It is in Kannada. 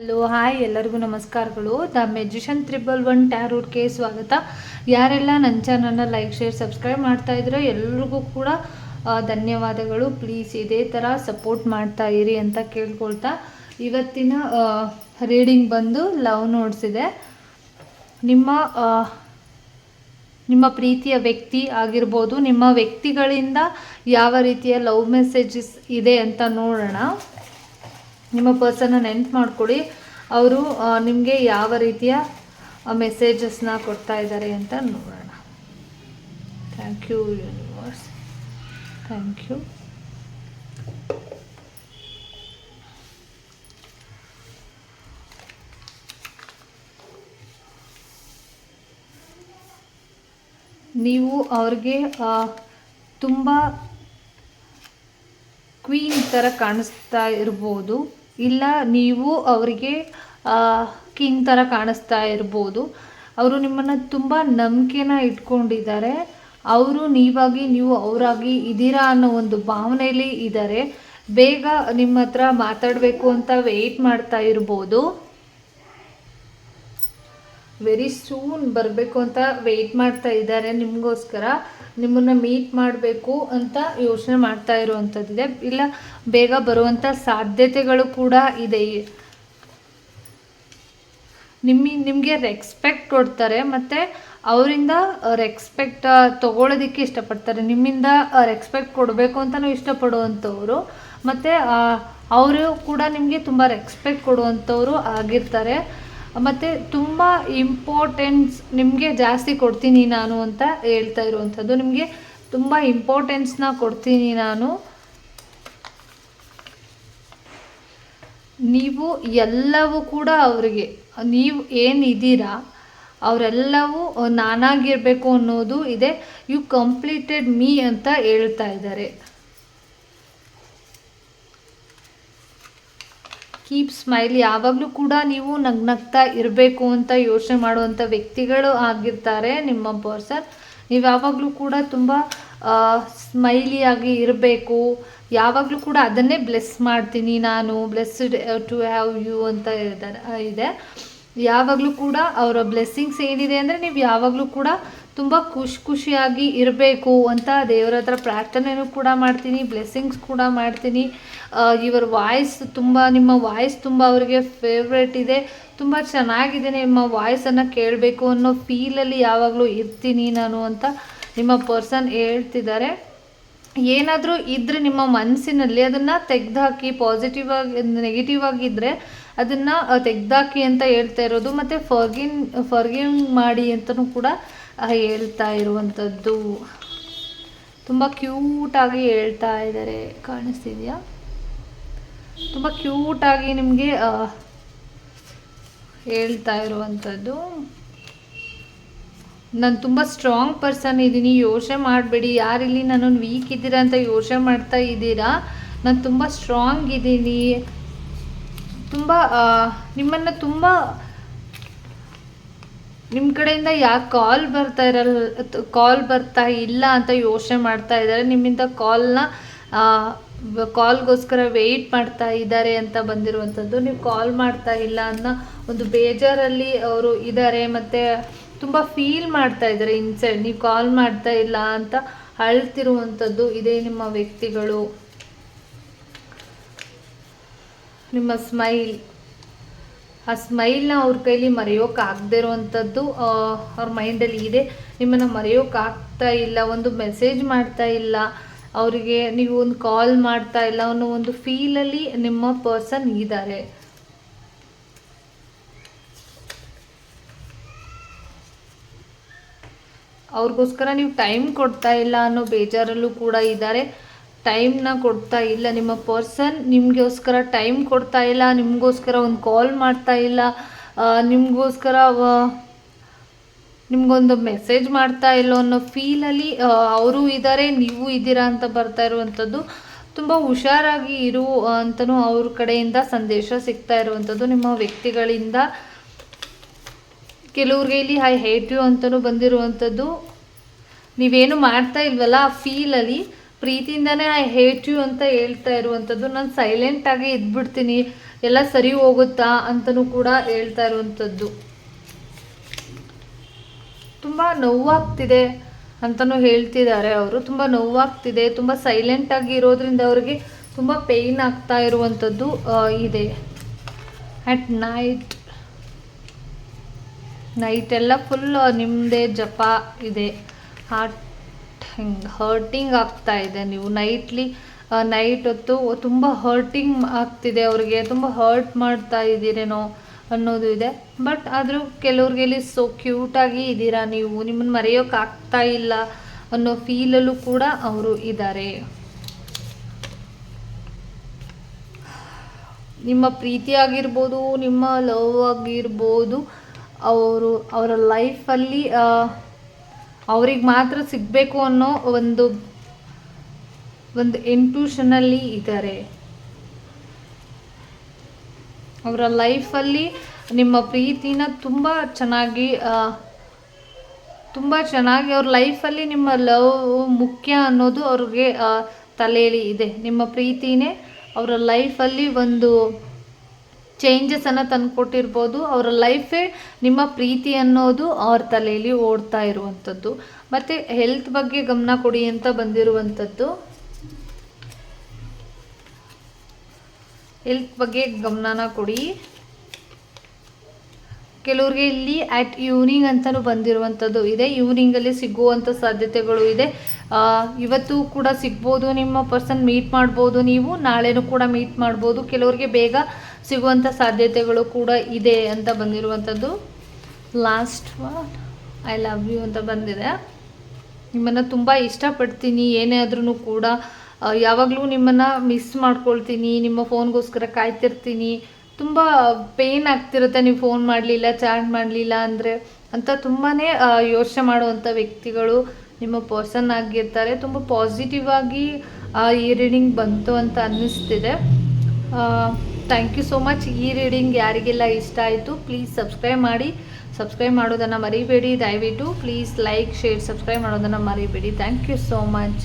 ಹಲೋ ಹಾಯ್ ಎಲ್ಲರಿಗೂ ನಮಸ್ಕಾರಗಳು. ದ ಮೆಜಿಷನ್ ತ್ರಿಬಲ್ ಒನ್ ಟ್ಯಾರೂರ್ಗೆ ಸ್ವಾಗತ. ಯಾರೆಲ್ಲ ನನ್ನ ಚಾನಲ್ನ ಲೈಕ್ ಶೇರ್ ಸಬ್ಸ್ಕ್ರೈಬ್ ಮಾಡ್ತಾ ಇದ್ರೋ ಎಲ್ರಿಗೂ ಕೂಡ ಧನ್ಯವಾದಗಳು. ಪ್ಲೀಸ್ ಇದೇ ಥರ ಸಪೋರ್ಟ್ ಮಾಡ್ತಾ ಇರಿ ಅಂತ ಕೇಳ್ಕೊಳ್ತಾ ಇವತ್ತಿನ ರೀಡಿಂಗ್ ಬಂದು ಲವ್ ನೋಟ್ಸ್ ಇದೆ. ನಿಮ್ಮ ನಿಮ್ಮ ಪ್ರೀತಿಯ ವ್ಯಕ್ತಿ ಆಗಿರ್ಬೋದು, ನಿಮ್ಮ ವ್ಯಕ್ತಿಗಳಿಂದ ಯಾವ ರೀತಿಯ ಲವ್ ಮೆಸೇಜಸ್ ಇದೆ ಅಂತ ನೋಡೋಣ. ನಿಮ್ಮ ಪರ್ಸನ್ನ ನೆನ್ಪು ಮಾಡ್ಕೊಳ್ಳಿ. ಅವರು ನಿಮಗೆ ಯಾವ ರೀತಿಯ ಮೆಸೇಜಸ್ನ ಕೊಡ್ತಾ ಇದ್ದಾರೆ ಅಂತ ನೋಡೋಣ. Thank you universe thank you ನೀವು ಅವ್ರಿಗೆ ತುಂಬ ಕ್ವೀನ್ ಥರ ಕಾಣಿಸ್ತಾ ಇರ್ಬೋದು. ಇಲ್ಲ, ನೀವು ಅವರಿಗೆ ಕಿಂಗ್ ಥರ ಕಾಣಿಸ್ತಾ ಇರ್ಬೋದು. ಅವರು ನಿಮ್ಮನ್ನು ತುಂಬ ನಂಬಿಕೆನ ಇಟ್ಕೊಂಡಿದ್ದಾರೆ. ಅವರು ನೀವಾಗಿ, ನೀವು ಅವರಾಗಿ ಇದ್ದೀರಾ ಅನ್ನೋ ಒಂದು ಭಾವನೆಯಲ್ಲಿ ಇದ್ದಾರೆ. ಬೇಗ ನಿಮ್ಮ ಹತ್ರ ಮಾತಾಡಬೇಕು ಅಂತ ವೆಯ್ಟ್ ಮಾಡ್ತಾ ಇರ್ಬೋದು. ವೆರಿ ಸೂನ್ ಬರಬೇಕು ಅಂತ ವೆಯ್ಟ್ ಮಾಡ್ತಾ ಇದ್ದಾರೆ ನಿಮಗೋಸ್ಕರ. ನಿಮ್ಮನ್ನು ಮೀಟ್ ಮಾಡಬೇಕು ಅಂತ ಯೋಚನೆ ಮಾಡ್ತಾ ಇರುವಂಥದ್ದಿದೆ ಇಲ್ಲ, ಬೇಗ ಬರುವಂಥ ಸಾಧ್ಯತೆಗಳು ಕೂಡ ಇದೆ. ನಿಮ್ಮಿ, ನಿಮಗೆ ರೆಕ್ಸ್ಪೆಕ್ಟ್ ಕೊಡ್ತಾರೆ, ಮತ್ತು ಅವರಿಂದ ರೆಕ್ಸ್ಪೆಕ್ಟ್ ತೊಗೊಳೋದಕ್ಕೆ ಇಷ್ಟಪಡ್ತಾರೆ. ನಿಮ್ಮಿಂದ ರೆಕ್ಸ್ಪೆಕ್ಟ್ ಕೊಡಬೇಕು ಅಂತಲೂ ಇಷ್ಟಪಡುವಂಥವ್ರು, ಮತ್ತು ಅವರು ಕೂಡ ನಿಮಗೆ ತುಂಬ ರೆಕ್ಸ್ಪೆಕ್ಟ್ ಕೊಡುವಂಥವ್ರು ಆಗಿರ್ತಾರೆ. ಮತ್ತು ತುಂಬ ಇಂಪಾರ್ಟೆನ್ಸ್ ನಿಮಗೆ ಜಾಸ್ತಿ ಕೊಡ್ತೀನಿ ನಾನು ಅಂತ ಹೇಳ್ತಾ ಇರುವಂಥದ್ದು. ನಿಮಗೆ ತುಂಬ ಇಂಪಾರ್ಟೆನ್ಸ್ನ ಕೊಡ್ತೀನಿ ನಾನು. ನೀವು ಎಲ್ಲವೂ ಕೂಡ ಅವರಿಗೆ, ನೀವು ಏನಿದ್ದೀರಾ, ಅವರೆಲ್ಲವೂ ನಾನಾಗಿರಬೇಕು ಅನ್ನೋದು ಇದೆ. ಯು ಕಂಪ್ಲೀಟೆಡ್ ಮೀ ಅಂತ ಹೇಳ್ತಾ ಇದ್ದಾರೆ. ಕೀಪ್ ಸ್ಮೈಲ್ ಯಾವಾಗಲೂ ಕೂಡ ನೀವು ನಗ್ನಗ್ತಾ ಇರಬೇಕು ಅಂತ ಯೋಚನೆ ಮಾಡುವಂಥ ವ್ಯಕ್ತಿಗಳು ಆಗಿರ್ತಾರೆ ನಿಮ್ಮ ಪರ್ಸನ್. ನೀವು ಯಾವಾಗಲೂ ಕೂಡ ತುಂಬ ಸ್ಮೈಲಿಯಾಗಿ ಇರಬೇಕು. ಯಾವಾಗಲೂ ಕೂಡ ಅದನ್ನೇ ಬ್ಲೆಸ್ ಮಾಡ್ತೀನಿ ನಾನು ಬ್ಲೆಸ್ಡ್ ಟು ಹ್ಯಾವ್ ಯು ಅಂತ ಇದೆ. ಯಾವಾಗಲೂ ಕೂಡ ಅವರ ಬ್ಲೆಸ್ಸಿಂಗ್ಸ್ ಏನಿದೆ ಅಂದರೆ ನೀವು ಯಾವಾಗಲೂ ಕೂಡ ತುಂಬ ಖುಷಿ ಖುಷಿಯಾಗಿ ಇರಬೇಕು ಅಂತ ದೇವರ ಹತ್ರ ಪ್ರಾರ್ಥನೆಯೂ ಕೂಡ ಮಾಡ್ತೀನಿ ಬ್ಲೆಸ್ಸಿಂಗ್ಸ್ ಕೂಡ ಮಾಡ್ತೀನಿ. ಇವರ ವಾಯ್ಸ್ ತುಂಬ, ನಿಮ್ಮ ವಾಯ್ಸ್ ತುಂಬ ಅವರಿಗೆ ಫೇವ್ರೇಟ್ ಇದೆ. ತುಂಬ ಚೆನ್ನಾಗಿದೆ ನಿಮ್ಮ ವಾಯ್ಸನ್ನು ಕೇಳಬೇಕು ಅನ್ನೋ ಫೀಲಲ್ಲಿ ಯಾವಾಗಲೂ ಇರ್ತೀನಿ ನಾನು ಅಂತ ನಿಮ್ಮ ಪರ್ಸನ್ ಹೇಳ್ತಿದ್ದಾರೆ. ಏನಾದರೂ ಇದ್ದರೆ ನಿಮ್ಮ ಮನಸ್ಸಿನಲ್ಲಿ ಅದನ್ನು ತೆಗೆದುಹಾಕಿ ಪಾಸಿಟಿವ್ ಆಗಿ ನೆಗೆಟಿವ್ ಆಗಿದ್ದರೆ ಅದನ್ನು ತೆಗೆದಾಕಿ ಅಂತ ಹೇಳ್ತಾ ಇರೋದು. ಮತ್ತು ಫರ್ಗಿನ್ ಫರ್ಗಿನ್ ಮಾಡಿ ಅಂತಲೂ ಕೂಡ ಹೇಳ್ತಾ ಇರುವಂಥದ್ದು ತುಂಬ ಕ್ಯೂಟಾಗಿ ಹೇಳ್ತಾ ಇದ್ದಾರೆ. ಕಾಣಿಸ್ತಿದೆಯಾ? ತುಂಬ ಕ್ಯೂಟಾಗಿ ನಿಮಗೆ ಹೇಳ್ತಾ ಇರುವಂಥದ್ದು. ನಾನು ತುಂಬ ಸ್ಟ್ರಾಂಗ್ ಪರ್ಸನ್ ಇದ್ದೀನಿ ಯೋಚನೆ ಮಾಡಬೇಡಿ. ಯಾರಿಲ್ಲಿ ನಾನು ವೀಕ್ ಇದ್ದೀರಾ ಅಂತ ಯೋಚನೆ ಮಾಡ್ತಾ ಇದ್ದೀರಾ? ನಾನು ತುಂಬ ಸ್ಟ್ರಾಂಗ್ ಇದ್ದೀನಿ ತುಂಬ ನಿಮ್ಮನ್ನು ತುಂಬ ನಿಮ್ಮ ಕಡೆಯಿಂದ ಯಾಕೆ ಕಾಲ್ ಬರ್ತಾ ಇರಲ್ಲ ಕಾಲ್ ಬರ್ತಾ ಇಲ್ಲ ಅಂತ ಯೋಚನೆ ಮಾಡ್ತಾ ಇದ್ದಾರೆ ನಿಮ್ಮಿಂದ ಕಾಲ್ನ ಕಾಲ್ಗೋಸ್ಕರ ವೆಯ್ಟ್ ಮಾಡ್ತಾ ಇದ್ದಾರೆ ಅಂತ ಬಂದಿರುವಂಥದ್ದು ನೀವು ಕಾಲ್ ಮಾಡ್ತಾ ಇಲ್ಲ ಅನ್ನೋ ಒಂದು ಬೇಜಾರಲ್ಲಿ ಅವರು ಇದ್ದಾರೆ ಮತ್ತು ತುಂಬ ಫೀಲ್ ಮಾಡ್ತಾ ಇದ್ದಾರೆ ಇನ್ಸೈಡ್ ನೀವು ಕಾಲ್ ಮಾಡ್ತಾ ಇಲ್ಲ ಅಂತ ಅಳ್ತಿರುವಂಥದ್ದು ಇದೇ ನಿಮ್ಮ ವ್ಯಕ್ತಿಗಳು. ನಿಮ್ಮ ಸ್ಮೈಲ್ ಆ ಸ್ಮೈಲ್ನ ಅವ್ರ ಕೈಲಿ ಮರೆಯೋಕ್ಕಾಗದೇ ಇರುವಂಥದ್ದು ಅವ್ರ ಮೈಂಡಲ್ಲಿ ಇದೆ. ನಿಮ್ಮನ್ನು ಮರೆಯೋಕ್ಕಾಗ್ತಾ ಇಲ್ಲ, ಒಂದು ಮೆಸೇಜ್ ಮಾಡ್ತಾ ಇಲ್ಲ, ಅವರಿಗೆ ನೀವು ಒಂದು ಕಾಲ್ ಮಾಡ್ತಾ ಇಲ್ಲ ಅನ್ನೋ ಒಂದು ಫೀಲಲ್ಲಿ ನಿಮ್ಮ ಪರ್ಸನ್ ಇದ್ದಾರೆ. ಅವ್ರಿಗೋಸ್ಕರ ನೀವು ಟೈಮ್ ಕೊಡ್ತಾ ಇಲ್ಲ ಅನ್ನೋ ಬೇಜಾರಲ್ಲೂ ಕೂಡ ಇದ್ದಾರೆ. ಟೈಮ್ನ ಕೊಡ್ತಾ ಇಲ್ಲ. ನಿಮ್ಮ ಪರ್ಸನ್ ನಿಮಗೋಸ್ಕರ ಟೈಮ್ ಕೊಡ್ತಾ ಇಲ್ಲ, ನಿಮಗೋಸ್ಕರ ಒಂದು ಕಾಲ್ ಮಾಡ್ತಾ ಇಲ್ಲ ನಿಮಗೋಸ್ಕರ ನಿಮಗೊಂದು ಮೆಸೇಜ್ ಮಾಡ್ತಾ ಇಲ್ಲ ಅನ್ನೋ ಫೀಲಲ್ಲಿ ಅವರು ಇದ್ದಾರೆ ನೀವು ಇದ್ದೀರಾ ಅಂತ ಬರ್ತಾ ಇರುವಂಥದ್ದು ತುಂಬ ಹುಷಾರಾಗಿ ಇರು ಅಂತಲೂ ಅವ್ರ ಕಡೆಯಿಂದ ಸಂದೇಶ ಸಿಗ್ತಾ ಇರುವಂಥದ್ದು. ನಿಮ್ಮ ವ್ಯಕ್ತಿಗಳಿಂದ ಕೆಲವ್ರಿಗೆ ಇಲ್ಲಿ ಐ ಹೇಟ್ ಯು ಅಂತಲೂ ಬಂದಿರುವಂಥದ್ದು. ನೀವೇನು ಮಾಡ್ತಾ ಇಲ್ವಲ್ಲ ಆ ಫೀಲಲ್ಲಿ ಪ್ರೀತಿಯಿಂದನೇ ಐ ಹೇಟ್ ಯು ಅಂತ ಹೇಳ್ತಾ ಇರುವಂಥದ್ದು. ನಾನು ಸೈಲೆಂಟಾಗಿ ಇದ್ಬಿಡ್ತೀನಿ. ಎಲ್ಲ ಸರಿ ಹೋಗುತ್ತಾ ಅಂತಲೂ ಕೂಡ ಹೇಳ್ತಾ ಇರುವಂಥದ್ದು. ತುಂಬ ನೋವಾಗ್ತಿದೆ ಅಂತಲೂ ಹೇಳ್ತಿದ್ದಾರೆ ಅವರು. ತುಂಬ ನೋವಾಗ್ತಿದೆ. ತುಂಬ ಸೈಲೆಂಟಾಗಿ ಇರೋದ್ರಿಂದ ಅವರಿಗೆ ತುಂಬ ಪೇಯ್ನ್ ಆಗ್ತಾ ಇರುವಂಥದ್ದು ಇದೆ. ಅಟ್ ನೈಟ್ ನೈಟ್ ಎಲ್ಲ ಫುಲ್ ನಿಮ್ಮದೇ ಜಪ ಇದೆ. ಹಾರ್ಟ್ ಹಿಂಗೆ ಹರ್ಟಿಂಗ್ ಆಗ್ತಾ ಇದೆ. ನೀವು ನೈಟ್ಲಿ ನೈಟ್ ಹೊತ್ತು ತುಂಬ ಹರ್ಟಿಂಗ್ ಆಗ್ತಿದೆ ಅವ್ರಿಗೆ. ತುಂಬ ಹರ್ಟ್ ಮಾಡ್ತಾ ಇದ್ದೀರೇನೋ ಅನ್ನೋದು ಇದೆ. ಬಟ್ ಆದರೂ ಕೆಲವ್ರಿಗೆ ಇಲ್ಲಿ ಸೊ ಕ್ಯೂಟಾಗಿ ಇದ್ದೀರಾ ನೀವು? ನಿಮ್ಮನ್ನು ಮರೆಯೋಕೆ ಆಗ್ತಾ ಇಲ್ಲ ಅನ್ನೋ ಫೀಲಲ್ಲೂ ಕೂಡ ಅವರು ಇದ್ದಾರೆ. ನಿಮ್ಮ ಪ್ರೀತಿ ಆಗಿರ್ಬೋದು, ನಿಮ್ಮ ಲವ್ ಆಗಿರ್ಬೋದು, ಅವರು, ಅವರ ಲೈಫಲ್ಲಿ ಅವ್ರಿಗೆ ಮಾತ್ರ ಸಿಗಬೇಕು ಅನ್ನೋ ಒಂದು ಒಂದು ಇಂಟ್ಯೂಷನಲ್ಲಿ ಇದ್ದಾರೆ. ಅವರ ಲೈಫಲ್ಲಿ ನಿಮ್ಮ ಪ್ರೀತಿನ ತುಂಬ ಚೆನ್ನಾಗಿ ತುಂಬ ಚೆನ್ನಾಗಿ ಅವ್ರ ಲೈಫಲ್ಲಿ ನಿಮ್ಮ ಲವ್ ಮುಖ್ಯ ಅನ್ನೋದು ಅವ್ರಿಗೆ ತಲೆಯಲ್ಲಿ ಇದೆ. ನಿಮ್ಮ ಪ್ರೀತಿನೇ ಅವರ ಲೈಫಲ್ಲಿ ಒಂದು ಚೇಂಜಸನ್ನು ತಂದುಕೊಟ್ಟಿರ್ಬೋದು ಅವರ ಲೈಫೇ ನಿಮ್ಮ ಪ್ರೀತಿ ಅನ್ನೋದು ಅವ್ರ ತಲೆಯಲ್ಲಿ ಓಡ್ತಾ ಇರುವಂಥದ್ದು. ಮತ್ತು ಹೆಲ್ತ್ ಬಗ್ಗೆ ಗಮನ ಕೊಡಿ ಅಂತ ಬಂದಿರುವಂಥದ್ದು. ಹೆಲ್ತ್ ಬಗ್ಗೆ ಗಮನನ ಕೊಡಿ. ಕೆಲವ್ರಿಗೆ ಇಲ್ಲಿ ಆಟ್ ಈವ್ನಿಂಗ್ ಅಂತಲೂ ಬಂದಿರುವಂಥದ್ದು ಇದೆ. ಈವ್ನಿಂಗಲ್ಲಿ ಸಿಗುವಂಥ ಸಾಧ್ಯತೆಗಳು ಇದೆ. ಇವತ್ತು ಕೂಡ ಸಿಗ್ಬೋದು, ನಿಮ್ಮ ಪರ್ಸನ್ ಮೀಟ್ ಮಾಡ್ಬೋದು ನೀವು, ನಾಳೆನೂ ಕೂಡ ಮೀಟ್ ಮಾಡ್ಬೋದು. ಕೆಲವ್ರಿಗೆ ಬೇಗ ಸಿಗುವಂಥ ಸಾಧ್ಯತೆಗಳು ಕೂಡ ಇದೆ ಅಂತ ಬಂದಿರುವಂಥದ್ದು. Last what I love you ಅಂತ ಬಂದಿದೆ. ನಿಮ್ಮನ್ನು ತುಂಬ ಇಷ್ಟಪಡ್ತೀನಿ, ಏನೇ ಆದ್ರೂ ಕೂಡ ಯಾವಾಗಲೂ ನಿಮ್ಮನ್ನು ಮಿಸ್ ಮಾಡ್ಕೊಳ್ತೀನಿ, ನಿಮ್ಮ ಫೋನ್ಗೋಸ್ಕರ ಕಾಯ್ತಿರ್ತೀನಿ. ತುಂಬ ಪೇಯ್ನ್ ಆಗ್ತಿರುತ್ತೆ. ನೀವು ಫೋನ್ ಮಾಡಲಿಲ್ಲ ಚಾಟ್ ಮಾಡಲಿಲ್ಲ ಅಂದರೆ ಅಂತ ತುಂಬಾ ಯೋಚನೆ ಮಾಡುವಂಥ ವ್ಯಕ್ತಿಗಳು ನಿಮ್ಮ ಪರ್ಸನ್ ಆಗಿರ್ತಾರೆ. ತುಂಬ ಪಾಸಿಟಿವ್ ಆಗಿ ಈ ರೀಡಿಂಗ್ ಬಂತು ಅಂತ ಅನ್ನಿಸ್ತಿದೆ. ಥ್ಯಾಂಕ್ ಯು ಸೋ ಮಚ್ ಈ ರೀಡಿಂಗ್ ಯಾರಿಗೆಲ್ಲ ಇಷ್ಟ ಆಯಿತು ಪ್ಲೀಸ್ ಸಬ್ಸ್ಕ್ರೈಬ್ ಮಾಡಿ. ಸಬ್ಸ್ಕ್ರೈಬ್ ಮಾಡೋದನ್ನು ಮರಿಬೇಡಿ. ದಯವಿಟ್ಟು ಪ್ಲೀಸ್ ಲೈಕ್ ಶೇರ್ ಸಬ್ಸ್ಕ್ರೈಬ್ ಮಾಡೋದನ್ನು ಮರಿಬೇಡಿ. Thank you so much